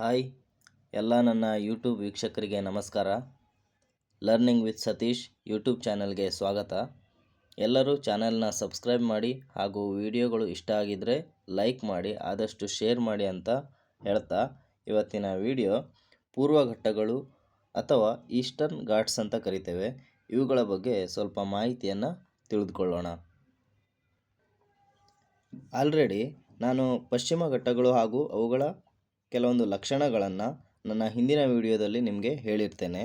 Hi, ಎಲ್ಲ ನನ್ನ YouTube ವೀಕ್ಷಕರಿಗೆ ನಮಸ್ಕಾರ. ಲರ್ನಿಂಗ್ ವಿತ್ ಸತೀಶ್ ಯೂಟ್ಯೂಬ್ ಚಾನಲ್ಗೆ ಸ್ವಾಗತ. ಎಲ್ಲರೂ ಚಾನೆಲ್ನ ಸಬ್ಸ್ಕ್ರೈಬ್ ಮಾಡಿ ಹಾಗೂ ವಿಡಿಯೋಗಳು ಇಷ್ಟ ಆಗಿದ್ದರೆ ಲೈಕ್ ಮಾಡಿ, ಆದಷ್ಟು ಶೇರ್ ಮಾಡಿ ಅಂತ ಹೇಳ್ತಾ ಇವತ್ತಿನ ವಿಡಿಯೋ ಪೂರ್ವ ಘಟ್ಟಗಳು ಅಥವಾ ಈಸ್ಟರ್ನ್ ಘಾಟ್ಸ್ ಅಂತ ಕರಿತೇವೆ. ಇವುಗಳ ಬಗ್ಗೆ ಸ್ವಲ್ಪ ಮಾಹಿತಿಯನ್ನು ತಿಳಿದುಕೊಳ್ಳೋಣ. ಆಲ್ರೆಡಿ ನಾನು ಪಶ್ಚಿಮ ಘಟ್ಟಗಳು ಹಾಗೂ ಅವುಗಳ ಕೆಲವೊಂದು ಲಕ್ಷಣಗಳನ್ನು ನನ್ನ ಹಿಂದಿನ ವಿಡಿಯೋದಲ್ಲಿ ನಿಮಗೆ ಹೇಳಿರ್ತೇನೆ.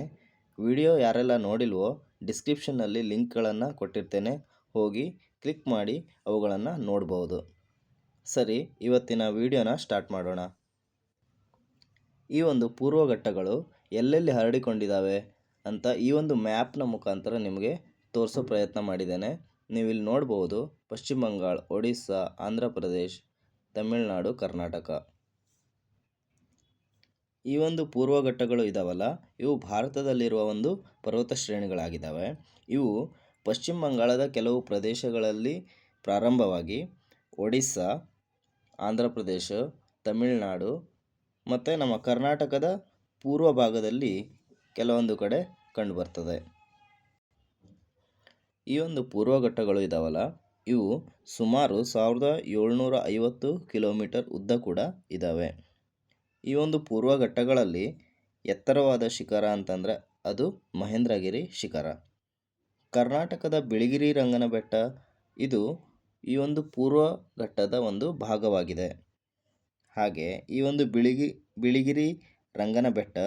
ವಿಡಿಯೋ ಯಾರೆಲ್ಲ ನೋಡಿಲ್ವೋ, ಡಿಸ್ಕ್ರಿಪ್ಷನ್ನಲ್ಲಿ ಲಿಂಕ್ಗಳನ್ನು ಕೊಟ್ಟಿರ್ತೇನೆ. ಹೋಗಿ ಕ್ಲಿಕ್ ಮಾಡಿ ಅವುಗಳನ್ನು ನೋಡ್ಬೋದು. ಸರಿ, ಇವತ್ತಿನ ವಿಡಿಯೋನ ಸ್ಟಾರ್ಟ್ ಮಾಡೋಣ. ಈ ಒಂದು ಪೂರ್ವ ಘಟ್ಟಗಳು ಎಲ್ಲೆಲ್ಲಿ ಹರಡಿಕೊಂಡಿದ್ದಾವೆ ಅಂತ ಈ ಒಂದು ಮ್ಯಾಪ್ನ ಮುಖಾಂತರ ನಿಮಗೆ ತೋರಿಸೋ ಪ್ರಯತ್ನ ಮಾಡಿದ್ದೇನೆ. ನೀವು ಇಲ್ಲಿ ನೋಡ್ಬೋದು ಪಶ್ಚಿಮ ಬಂಗಾಳ, ಒಡಿಸ್ಸಾ, ಆಂಧ್ರ ಪ್ರದೇಶ್, ತಮಿಳುನಾಡು, ಕರ್ನಾಟಕ. ಈ ಒಂದು ಪೂರ್ವ ಘಟ್ಟಗಳು ಇದಾವಲ್ಲ, ಇವು ಭಾರತದಲ್ಲಿರುವ ಒಂದು ಪರ್ವತ ಶ್ರೇಣಿಗಳಾಗಿದ್ದಾವೆ ಇವು ಪಶ್ಚಿಮ ಬಂಗಾಳದ ಕೆಲವು ಪ್ರದೇಶಗಳಲ್ಲಿ ಪ್ರಾರಂಭವಾಗಿ ಒಡಿಸ್ಸಾ, ಆಂಧ್ರ ಪ್ರದೇಶ, ತಮಿಳುನಾಡು ಮತ್ತು ನಮ್ಮ ಕರ್ನಾಟಕದ ಪೂರ್ವ ಭಾಗದಲ್ಲಿ ಕೆಲವೊಂದು ಕಡೆ ಕಂಡುಬರ್ತದೆ. ಈ ಒಂದು ಪೂರ್ವ ಘಟ್ಟಗಳು ಇದಾವಲ್ಲ, ಇವು ಸುಮಾರು ಸಾವಿರದ ಏಳ್ನೂರ ಐವತ್ತು ಕಿಲೋಮೀಟರ್ ಉದ್ದ ಕೂಡ ಇದ್ದಾವೆ ಈ ಒಂದು ಪೂರ್ವ ಘಟ್ಟಗಳಲ್ಲಿ ಎತ್ತರವಾದ ಶಿಖರ ಅಂತಂದರೆ ಅದು ಮಹೇಂದ್ರಗಿರಿ ಶಿಖರ. ಕರ್ನಾಟಕದ ಬಿಳಿಗಿರಿ ರಂಗನ ಬೆಟ್ಟ ಇದು ಈ ಒಂದು ಪೂರ್ವ ಘಟ್ಟದ ಒಂದು ಭಾಗವಾಗಿದೆ. ಹಾಗೆ ಈ ಒಂದು ಬಿಳಿಗಿ, ಬಿಳಿಗಿರಿ ರಂಗನ ಬೆಟ್ಟ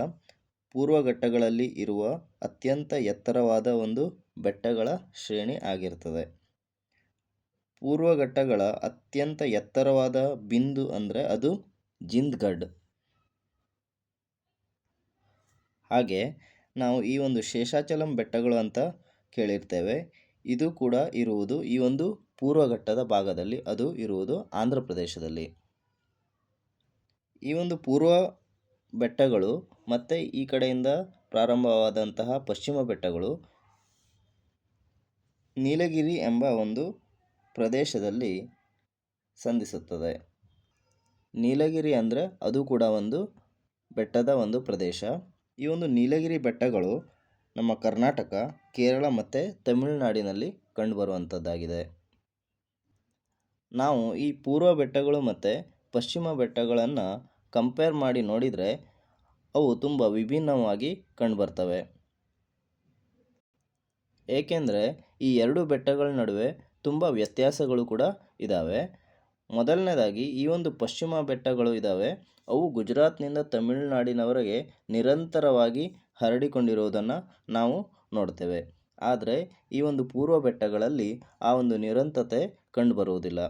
ಪೂರ್ವ ಘಟ್ಟಗಳಲ್ಲಿ ಇರುವ ಅತ್ಯಂತ ಎತ್ತರವಾದ ಒಂದು ಬೆಟ್ಟಗಳ ಶ್ರೇಣಿ ಆಗಿರ್ತದೆ. ಪೂರ್ವ ಘಟ್ಟಗಳ ಅತ್ಯಂತ ಎತ್ತರವಾದ ಬಿಂದು ಅಂದರೆ ಅದು ಜಿಂದ್ಗಢ್ ಹಾಗೆ ನಾವು ಈ ಒಂದು ಶೇಷಾಚಲಂ ಬೆಟ್ಟಗಳು ಅಂತ ಕೇಳಿರ್ತೇವೆ. ಇದು ಕೂಡ ಇರುವುದು ಈ ಒಂದು ಪೂರ್ವಘಟ್ಟದ ಭಾಗದಲ್ಲಿ ಅದು ಇರುವುದು ಆಂಧ್ರ ಪ್ರದೇಶದಲ್ಲಿ. ಈ ಒಂದು ಪೂರ್ವ ಬೆಟ್ಟಗಳು ಮತ್ತು ಈ ಕಡೆಯಿಂದ ಪ್ರಾರಂಭವಾದಂತಹ ಪಶ್ಚಿಮ ಬೆಟ್ಟಗಳು ನೀಲಗಿರಿ ಎಂಬ ಒಂದು ಪ್ರದೇಶದಲ್ಲಿ ಸಂಧಿಸುತ್ತದೆ. ನೀಲಗಿರಿ ಅಂದರೆ ಅದು ಕೂಡ ಒಂದು ಬೆಟ್ಟದ ಒಂದು ಪ್ರದೇಶ. ಈ ಒಂದು ನೀಲಗಿರಿ ಬೆಟ್ಟಗಳು ನಮ್ಮ ಕರ್ನಾಟಕ, ಕೇರಳ ಮತ್ತು ತಮಿಳುನಾಡಿನಲ್ಲಿ ಕಂಡುಬರುವಂಥದ್ದಾಗಿದೆ. ನಾವು ಈ ಪೂರ್ವ ಬೆಟ್ಟಗಳು ಮತ್ತು ಪಶ್ಚಿಮ ಬೆಟ್ಟಗಳನ್ನು ಕಂಪೇರ್ ಮಾಡಿ ನೋಡಿದರೆ ಅವು ತುಂಬ ವಿಭಿನ್ನವಾಗಿ ಕಂಡುಬರ್ತವೆ. ಏಕೆಂದರೆ ಈ ಎರಡು ಬೆಟ್ಟಗಳ ನಡುವೆ ತುಂಬ ವ್ಯತ್ಯಾಸಗಳು ಕೂಡ ಇದ್ದಾವೆ ಮೊದಲನೇದಾಗಿ ಈ ಒಂದು ಪಶ್ಚಿಮ ಬೆಟ್ಟಗಳು ಇದ್ದಾವೆ ಅವು ಗುಜರಾತ್ನಿಂದ ತಮಿಳುನಾಡಿನವರೆಗೆ ನಿರಂತರವಾಗಿ ಹರಡಿಕೊಂಡಿರುವುದನ್ನು ನಾವು ನೋಡ್ತೇವೆ. ಆದರೆ ಈ ಒಂದು ಪೂರ್ವ ಬೆಟ್ಟಗಳಲ್ಲಿ ಆ ಒಂದು ನಿರಂತರತೆ ಕಂಡುಬರುವುದಿಲ್ಲ.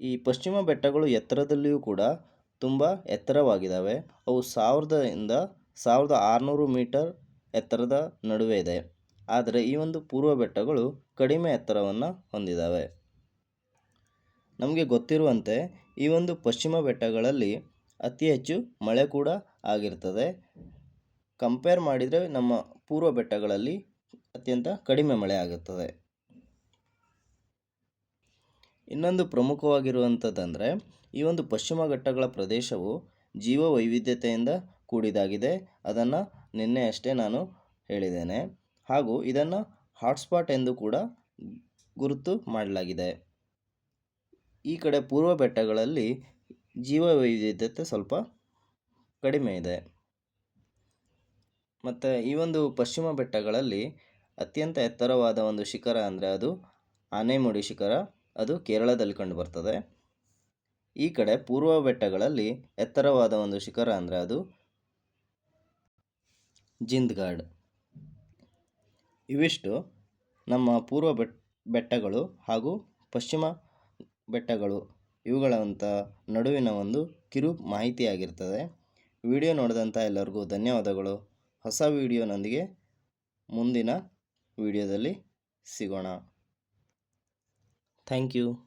ಈ ಪಶ್ಚಿಮ ಬೆಟ್ಟಗಳು ಎತ್ತರದಲ್ಲಿಯೂ ಕೂಡ ತುಂಬ ಎತ್ತರವಾಗಿದ್ದಾವೆ ಅವು ಸಾವಿರದಿಂದ ಸಾವಿರದ ಆರುನೂರು ಮೀಟರ್ ಎತ್ತರದ ನಡುವೆ ಇದೆ. ಆದರೆ ಈ ಒಂದು ಪೂರ್ವ ಬೆಟ್ಟಗಳು ಕಡಿಮೆ ಎತ್ತರವನ್ನು ಹೊಂದಿದ್ದಾವೆ ನಮಗೆ ಗೊತ್ತಿರುವಂತೆ ಈ ಒಂದು ಪಶ್ಚಿಮ ಬೆಟ್ಟಗಳಲ್ಲಿ ಅತಿ ಹೆಚ್ಚು ಮಳೆ ಕೂಡ ಆಗಿರ್ತದೆ. ಕಂಪೇರ್ ಮಾಡಿದರೆ ನಮ್ಮ ಪೂರ್ವ ಬೆಟ್ಟಗಳಲ್ಲಿ ಅತ್ಯಂತ ಕಡಿಮೆ ಮಳೆ ಆಗುತ್ತದೆ. ಇನ್ನೊಂದು ಪ್ರಮುಖವಾಗಿರುವಂಥದ್ದಂದರೆ ಈ ಒಂದು ಪಶ್ಚಿಮ ಘಟ್ಟಗಳ ಪ್ರದೇಶವು ಜೀವ ವೈವಿಧ್ಯತೆಯಿಂದ ಕೂಡಿದಾಗಿದೆ. ಅದನ್ನು ನಿನ್ನೆಯಷ್ಟೇ ನಾನು ಹೇಳಿದ್ದೇನೆ. ಹಾಗೂ ಇದನ್ನು ಹಾಟ್ಸ್ಪಾಟ್ ಎಂದು ಕೂಡ ಗುರುತು ಮಾಡಲಾಗಿದೆ. ಈ ಕಡೆ ಪೂರ್ವ ಬೆಟ್ಟಗಳಲ್ಲಿ ಜೀವ ವೈವಿಧ್ಯತೆ ಸ್ವಲ್ಪ ಕಡಿಮೆ ಇದೆ. ಮತ್ತು ಈ ಒಂದು ಪಶ್ಚಿಮ ಬೆಟ್ಟಗಳಲ್ಲಿ ಅತ್ಯಂತ ಎತ್ತರವಾದ ಒಂದು ಶಿಖರ ಅಂದರೆ ಅದು ಆನೆಮುಡಿ ಶಿಖರ. ಅದು ಕೇರಳದಲ್ಲಿ ಕಂಡುಬರ್ತದೆ ಈ ಕಡೆ ಪೂರ್ವ ಬೆಟ್ಟಗಳಲ್ಲಿ ಎತ್ತರವಾದ ಒಂದು ಶಿಖರ ಅಂದರೆ ಅದು ಜಿಂದ್ಗಾಡ್. ಇವಿಷ್ಟು ನಮ್ಮ ಪೂರ್ವ ಬೆಟ್, ಬೆಟ್ಟಗಳು ಹಾಗೂ ಪಶ್ಚಿಮ ಬೆಟ್ಟಗಳು, ಇವುಗಳಂಥ ನಡುವಿನ ಒಂದು ಕಿರು ಮಾಹಿತಿಯಾಗಿರ್ತದೆ. ವಿಡಿಯೋ ನೋಡಿದಂಥ ಎಲ್ಲರಿಗೂ ಧನ್ಯವಾದಗಳು. ಹೊಸ ವಿಡಿಯೋನೊಂದಿಗೆ ಮುಂದಿನ ವಿಡಿಯೋದಲ್ಲಿ ಸಿಗೋಣ. Thank you.